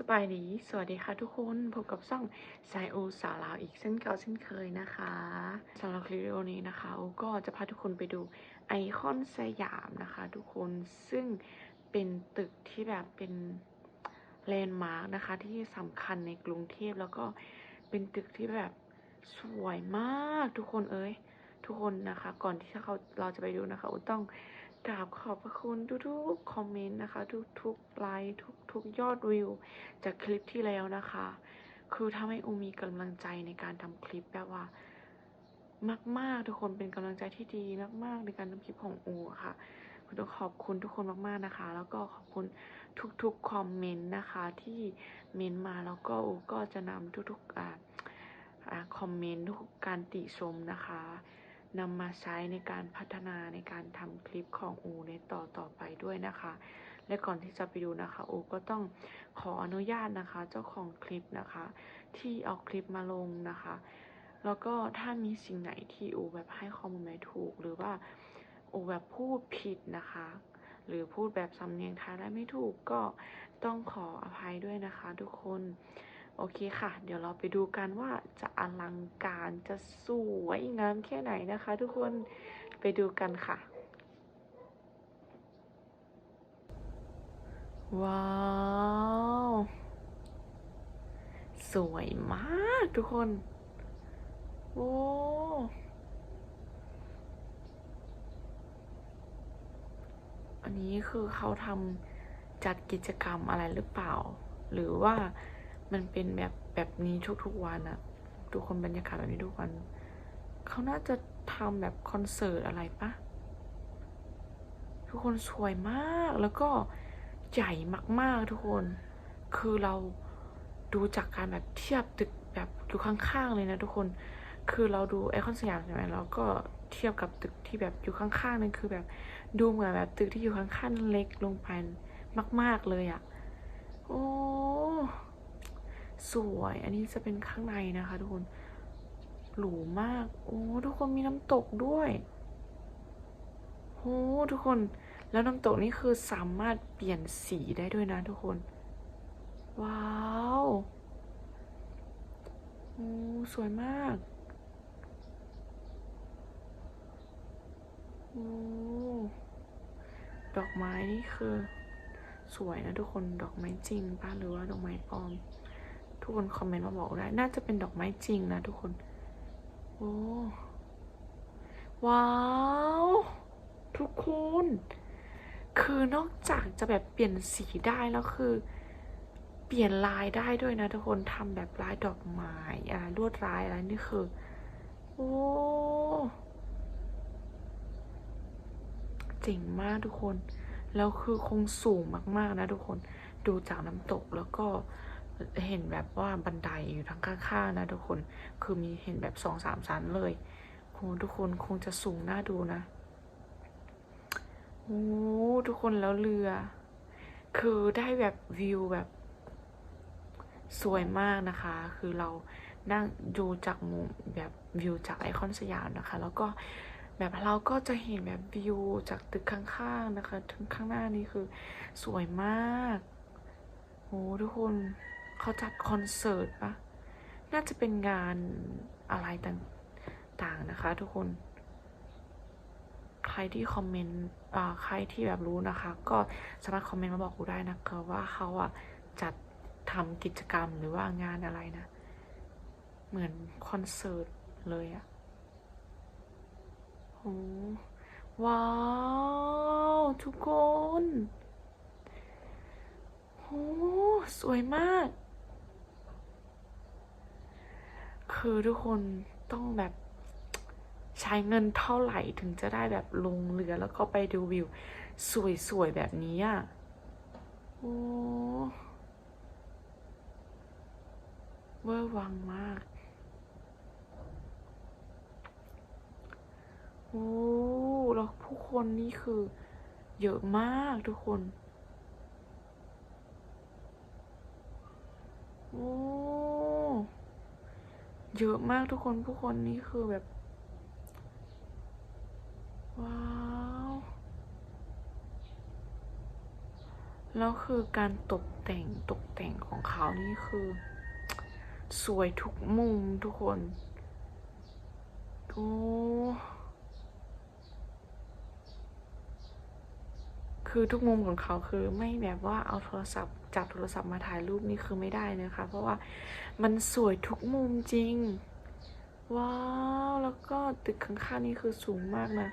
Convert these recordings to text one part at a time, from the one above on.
สบายดี สวัสดีค่ะทุกคน พบกับซ่องสายอูสาวลาวอีกเช่นเก่าเช่นเคยนะคะสำหรับคลิปวิดีโอนี้นะคะอูก็จะพาทุกคนไปดูไอคอนสยามนะคะ ทุกคนซึ่งเป็นตึกที่แบบเป็นแลนด์มาร์กนะคะ ที่สำคัญในกรุงเทพแล้วก็เป็นตึกที่แบบสวยมากทุกคนเอ้ยทุกคนนะคะ ก่อนที่เขาเราจะไปดูนะคะอูต้อง กราบขอบพระคุณทุกๆคอมเมนต์นะคะ ทุกๆไลค์ทุกๆยอดวิว จากคลิปที่แล้วนะคะ คือทำให้อูมีกำลังใจในการทำคลิปแบบว่า มาก ๆ ทุกคนเป็นกำลังใจที่ดีมากๆ ในการทำคลิปของอูค่ะผมต้องขอบคุณทุกคนมากๆนะคะ แล้วก็ขอบคุณทุกๆคอมเมนต์นะคะที่เมนต์มาแล้วก็อูก็จะนำทุกๆอ่าอ่าคอมเมนต์ทุกการติชมนะคะ นำมาใช้ในการพัฒนาในการทำคลิปของอูในต่อต่อไปด้วยนะคะ และก่อนที่จะไปดูนะคะ อูก็ต้องขออนุญาตนะคะ เจ้าของคลิปนะคะ ที่เอาคลิปมาลงนะคะ แล้วก็ถ้ามีสิ่งไหนที่อูแบบให้ข้อมูลไม่ถูก หรือว่าอูแบบพูดผิดนะคะ หรือพูดแบบสำเนียงไทยและไม่ถูกก็ต้องขออภัยด้วยนะคะ ทุกคน โอเคค่ะ เดี๋ยวเราไปดูกันว่าจะอลังการจะสวยงามแค่ไหนนะคะ ทุกคนไปดูกันค่ะ ว้าว สวยมากทุกคน โอ้อันนี้คือเขาทำจัดกิจกรรมอะไรหรือเปล่า หรือว่า มันเป็นแบบแบบนี้ทุกๆวันอะทุกคนบรรยากาศแบบนี้ทุกวันเขาน่าจะทำแบบคอนเสิร์ตอะไรปะทุกคนสวยมากแล้วก็ใหญ่มากๆทุกคน คือเราดูจากการแบบเทียบตึกแบบอยู่ข้างๆเลยนะทุกคน คือเราดูไอคอนสยามใช่ไหมเราก็เทียบกับตึกที่แบบอยู่ข้างๆนั่นคือแบบดูเหมือนแบบตึกที่อยู่ข้างๆเล็กลงไปมาก ๆเลยอะ่ะ โอ้ สวย อันนี้จะเป็นข้างในนะคะทุกคน หรูมาก โอ้ ทุกคนมีน้ำตกด้วยโอ้ทุกคน แล้วน้ำตกนี่คือสามารถเปลี่ยนสีได้ด้วยนะทุกคน ว้าวโอ้สวยมากโอ้ดอกไม้นี่คือ สวยนะทุกคน ดอกไม้จริงป่ะหรือว่าดอกไม้ปลอม ทุกคนคอมเมนต์มาบอกได้ น่าจะเป็นดอกไม้จริงนะทุกคน โอ้ ว้าว ทุกคน คือนอกจากจะแบบเปลี่ยนสีได้แล้วคือ เปลี่ยนลายได้ด้วยนะทุกคนทำแบบลายดอกไม้อะไรลวดลายอะไรนี่คือ โอ้เจ๋งมากทุกคน แล้วคือคงสูงมากๆนะทุกคน ดูจากน้ำตกแล้วก็ เห็นแบบว่าบันไดอยู่ทั้งข้างๆนะทุกคน คือมีเห็นแบบสองสามชั้นเลยโหทุกคนคงจะสูงน่าดูนะโอ้ทุกคนแล้วเรือ คือได้แบบวิวแบบ สวยมากนะคะ คือเรานั่งดูจากมุมแบบวิวจากไอคอนสยามนะคะ แล้วก็แบบเราก็จะเห็นแบบวิวจากตึกข้างๆนะคะ ถึงข้างหน้านี้คือสวยมากโอ้ทุกคน เขาจัดคอนเสิร์ตปะน่าจะเป็นงานอะไรต่างๆนะคะ ทุกคน ใครที่คอมเมนต์อ่าใครที่แบบรู้นะคะ ก็สามารถคอมเมนต์มาบอกกูได้นะคะว่าเขาอะจัดทำกิจกรรมหรือว่างานอะไรนะ เหมือนคอนเสิร์ตเลยอะโอ้ว้าว ทุกคนโอ้สวยมาก คือทุกคนต้องแบบใช้เงินเท่าไหร่ถึงจะได้แบบลงเรือแล้วก็ไปดูวิว สวยๆ แบบนี้อะโอ้เวอร์วังมากโอ้แล้วผู้คนนี่คือเยอะมากทุกคนโอ้ เยอะมากทุกคนผู้คนนี่คือแบบ ว้าวแล้วคือการตกแต่งตกแต่งของเขานี่คือ สวยทุกมุมทุกคนโอ้คือทุกมุมของเขาคือไม่แบบว่าเอาโทรศัพท์ จับโทรศัพท์มาถ่ายรูปนี่คือไม่ได้นะคะ เพราะว่ามันสวยทุกมุมจริง ว้าว แล้วก็ตึกข้างๆนี่คือสูงมากนะ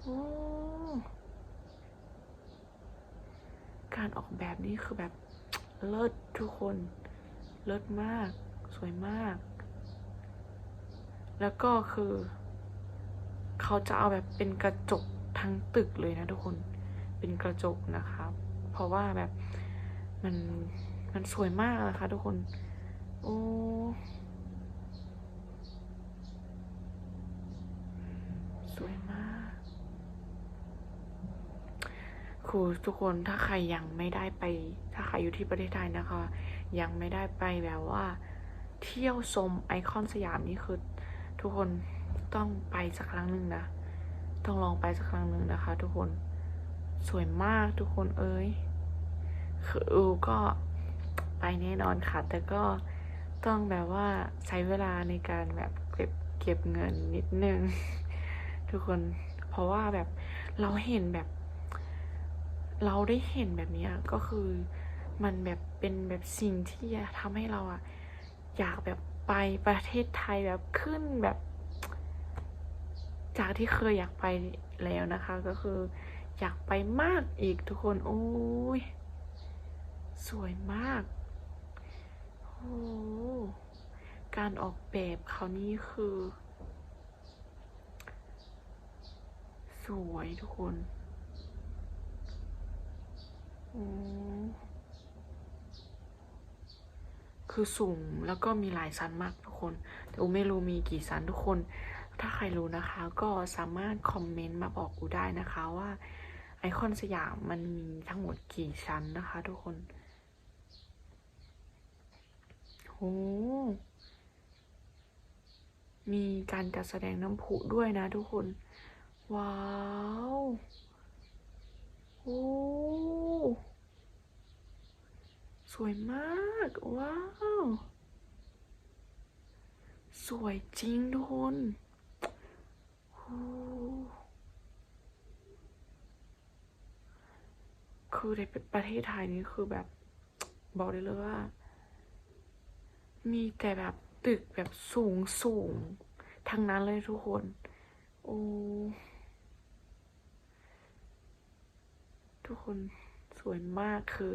โอ้การออกแบบนี่คือแบบเลิศทุกคน เลิศมาก สวยมาก แล้วก็คือ เขาจะเอาแบบเป็นกระจกทั้งตึกเลยนะทุกคน เป็นกระจกนะคะ เพราะว่าแบบมันมันสวยมากนะคะทุกคน โอ้สวยมากคือทุกคนถ้าใครยังไม่ได้ไป ถ้าใครอยู่ที่ประเทศไทยนะคะ ยังไม่ได้ไปแบบว่า เที่ยวชมไอคอนสยามนี่คือ ทุกคนต้องไปสักครั้งหนึ่งนะ ต้องลองไปสักครั้งหนึ่งนะคะ ทุกคน สวยมากทุกคนเอ้ยคืออูก็ไปแน่นอนค่ะ แต่ก็ต้องแบบว่าใช้เวลาในการแบบเก็บเก็บเงินนิดนึง ทุกคนเพราะว่าแบบเราเห็นแบบ เราได้เห็นแบบนี้ก็คือมันแบบเป็นแบบสิ่งที่ทำให้เราอะอยากแบบไปประเทศไทยแบบขึ้นแบบ จากที่เคยอยากไปแล้วนะคะ ก็คือ อยากไปมากอีกทุกคน โอ้ย สวยมากโอ้การออกแบบเขานี่คือ สวยทุกคนอืมคือสูงแล้วก็มีหลายชั้นมากทุกคน แต่อูไม่รู้มีกี่ชั้นทุกคน ถ้าใครรู้นะคะ ก็สามารถคอมเมนต์มาบอกอูได้นะคะว่า ไอคอนสยามมันมีทั้งหมดกี่ชั้นนะคะทุกคนโอ้มีการจัดแสดงน้ำพุด้วยนะทุกคน ว้าว โอ้ สวยมาก ว้าว สวยจริงทุกคนโอ้ คือในประเทศไทยนี่คือแบบ บอกได้เลยว่า มีแต่แบบตึกแบบสูงสูงทั้งนั้นเลยทุกคน โอ้ทุกคนสวยมากคือ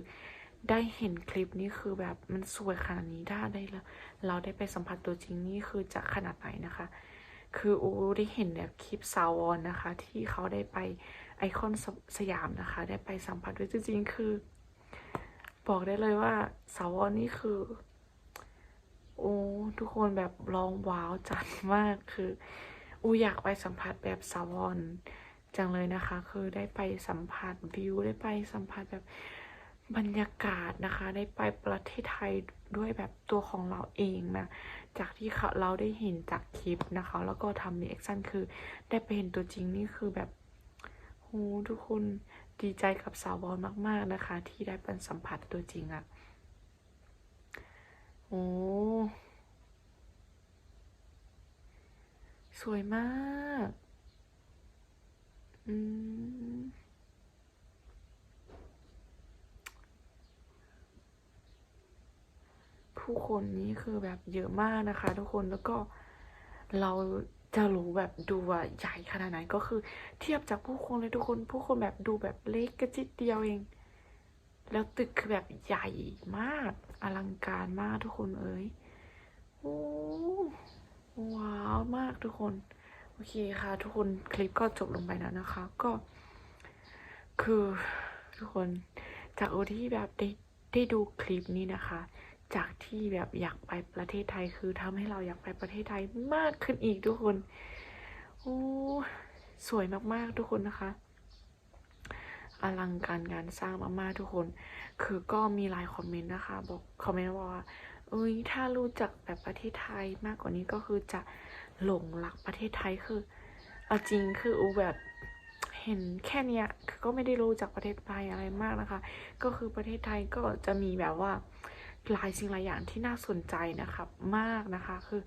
ได้เห็นคลิปนี้คือแบบมันสวยขนาดนี้ถ้าได้แล้วเราได้ไปสัมผัสตัวจริงนี่คือจะขนาดไหนนะคะ คืออูได้เห็นแบบคลิปซาวอนนะคะ ที่เขาได้ไป ไอคอนสสยามนะคะ ได้ไปสัมผัสด้วยจริงๆ คือ บอกได้เลยว่าซาวอนนี่คือ โอ้ทุกคนแบบร้องว้าวจัดมากคือ อูอยากไปสัมผัสแบบซาวอนจังเลยนะคะ คือได้ไปสัมผัสวิวได้ไปสัมผัสแบบบรรยากาศนะคะ ได้ไปประเทศไทยด้วยแบบตัวของเราเองนะ จากที่เขาเราได้เห็นจากคลิปนะคะ แล้วก็ทำรีแอคชั่นคือได้ไปเห็นตัวจริงนี่คือแบบ โหทุกคนดีใจกับสาวบอลมาก ๆ นะคะ ที่ได้เป็นสัมผัสตัวจริงอะโอ้สวยมาก อืม ผู้คนนี้คือแบบเยอะมากนะคะ ทุกคนแล้วก็เรา จะรู้แบบดูว่าใหญ่ขนาดไหนก็คือเทียบจากผู้คนเลยทุกคน ผู้คนแบบดูแบบเล็กกระจิตเดียวเอง แล้วตึกคือแบบใหญ่มากอลังการมากทุกคนเอ้ยโอ้ว้าวมากทุกคน โอเคค่ะ ทุกคนคลิปก็จบลงไปแล้วนะคะ ก็ คือทุกคนจากโอที่แบบได้ได้ดูคลิปนี้นะคะ จากที่แบบอยากไปประเทศไทยคือทำให้เราอยากไปประเทศไทยมากขึ้นอีกทุกคนโอ้สวยมากๆทุกคนนะคะ อลังการงานสร้างมากๆทุกคน คือก็มีหลายคอมเมนต์นะคะ บอกคอมเมนต์ว่าเอ้ยถ้ารู้จักแบบประเทศไทยมากกว่านี้ก็คือจะหลงรักประเทศไทยคือเอาจริงคืออูแบบเห็นแค่เนี้ยคือก็ไม่ได้รู้จากประเทศไทยอะไรมากนะคะ ก็คือประเทศไทยก็จะมีแบบว่า หลายสิ่งหลายอย่างที่น่าสนใจนะคะมากนะคะ คือ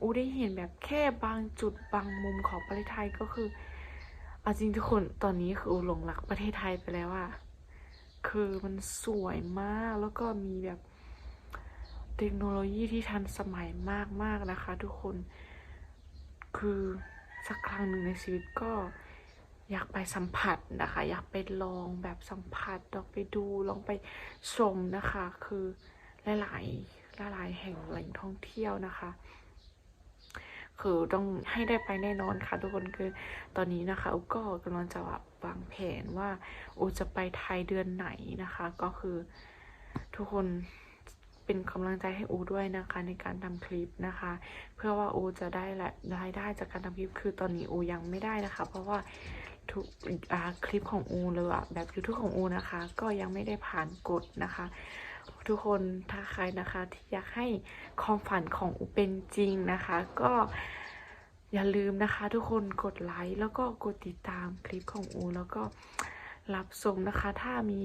อูได้เห็นแบบแค่บางจุดบางมุมของประเทศไทยก็คือเอาจริงทุกคนตอนนี้คืออูหลงรักประเทศไทยไปแล้วอะคือมันสวยมากแล้วก็มีแบบเทคโนโลยีที่ทันสมัยมากๆนะคะ ทุกคนคือสักครั้งหนึ่งในชีวิตก็อยากไปสัมผัสนะคะ อยากไปลองแบบสัมผัสลองไปดูลองไปชมนะคะ คือ หลายๆหลายๆแห่งแหล่งท่องเที่ยวนะคะ คือต้องให้ได้ไปแน่นอนค่ะ ทุกคนคือตอนนี้นะคะอุก็กำลังจะวางแผนว่าอูจะไปไทยเดือนไหนนะคะ ก็คือทุกคนเป็นกำลังใจให้อูด้วยนะคะในการทำคลิปนะคะ เพื่อว่าอูจะได้รายได้จากการทำคลิปคือตอนนี้อูยังไม่ได้นะคะ เพราะว่า ทุกคลิปของอูหรือว่าแบบ YouTube ของอูนะคะ ก็ยังไม่ได้ผ่านกฎนะคะ ทุกคนถ้าใครนะคะที่อยากให้ความฝันของอูเป็นจริงนะคะ ก็อย่าลืมนะคะ ทุกคนกดไลค์แล้วก็กดติดตามคลิปของอู แล้วก็รับชมนะคะ ถ้ามี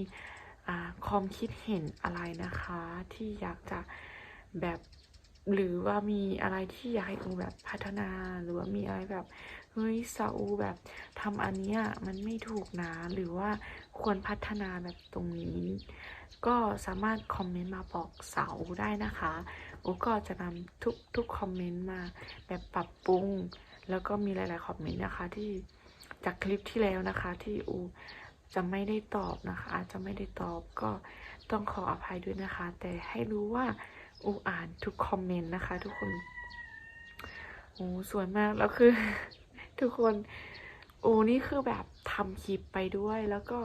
ความคิดเห็นอะไรนะคะ ที่อยากจะแบบ หรือว่ามีอะไรที่อยากให้อูแบบพัฒนา หรือว่ามีอะไรแบบเฮ้ยซาอูแบบทำอันเนี้ยมันไม่ถูกนะหรือว่าควรพัฒนาแบบตรงนี้ ก็สามารถคอมเมนต์มาบอกสาวอูได้นะคะอูก็จะนำทุกทุกคอมเมนต์มาแบบปรับปรุง แล้วก็มีหลาย ๆ คอมเมนต์นะคะที่จากคลิปที่แล้วนะคะที่อูจะไม่ได้ตอบนะคะอาจจะไม่ได้ตอบก็ ต้องขออภัยด้วยนะคะ แต่ให้รู้ว่าอูอ่านทุกคอมเมนต์นะคะ ทุกคนโอ้สวยมากแล้วคือ ทุกคนอูนี่คือแบบทำคลิปไปด้วยแล้วก็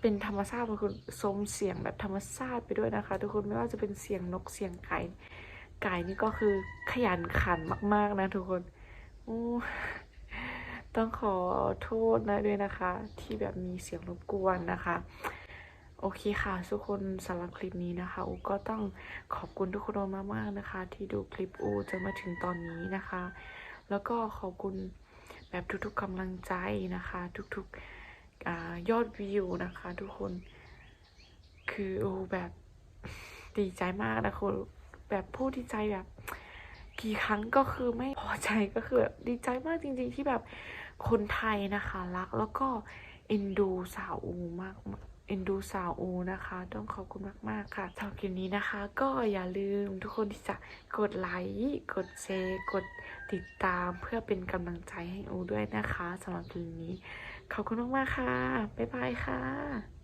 เป็นธรรมชาติบางคนสมเสียงแบบธรรมชาติไปด้วยนะคะ ทุกคนไม่ว่าจะเป็นเสียงนกเสียงไก่ไก่นี่ก็คือขยันขันมาก ๆ นะ ทุกคนโอ้ต้องขอโทษนะด้วยนะคะ ที่แบบมีเสียงรบกวนนะคะ โอเคค่ะทุกคนสำหรับคลิปนี้นะคะ อูก็ต้องขอบคุณทุกคนมากๆนะคะ ที่ดูคลิปอูจนมาถึงตอนนี้นะคะ แล้วก็ขอบคุณแบบทุกๆกำลังใจนะคะ ทุกๆอยอดวิวนะคะ ทุกคนคืออูแบบดีใจมากนะคุณแบบพูดดีใจแบบกี่ครั้งก็คือไม่พอใจก็คือแบบดีใจมากจริง ๆ ที่แบบคนไทยนะคะ รักแล้วก็เอ็นดูสาวอูมาก เอ็นดูสาวอูนะคะ ต้องขอบคุณมาก ๆ ค่ะสำหรับคลิปนี้นะคะ ก็อย่าลืมทุกคนที่จะกดไลค์กดแชร์กดติดตามเพื่อเป็นกำลังใจให้อูด้วยนะคะสำหรับคลิปนี้ ขอบคุณมาก ๆ ค่ะ บ๊ายบายค่ะ